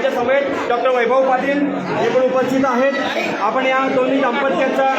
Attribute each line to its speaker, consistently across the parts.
Speaker 1: यांच्यासमवेत doctor वैभव पाटील हे पण उपस्थित आहेत. आपण या दोन्ही दाम्पत्याचा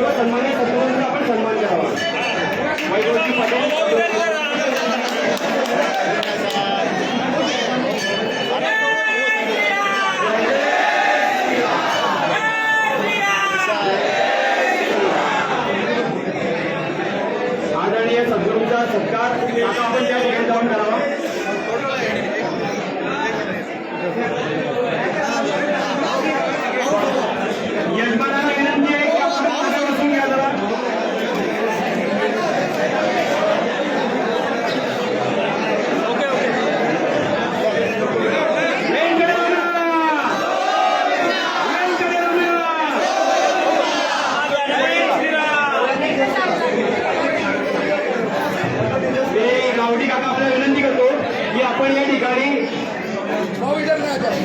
Speaker 1: सर्व सन्मान्य तत्वांचा आपण सत्कार आपण না যায়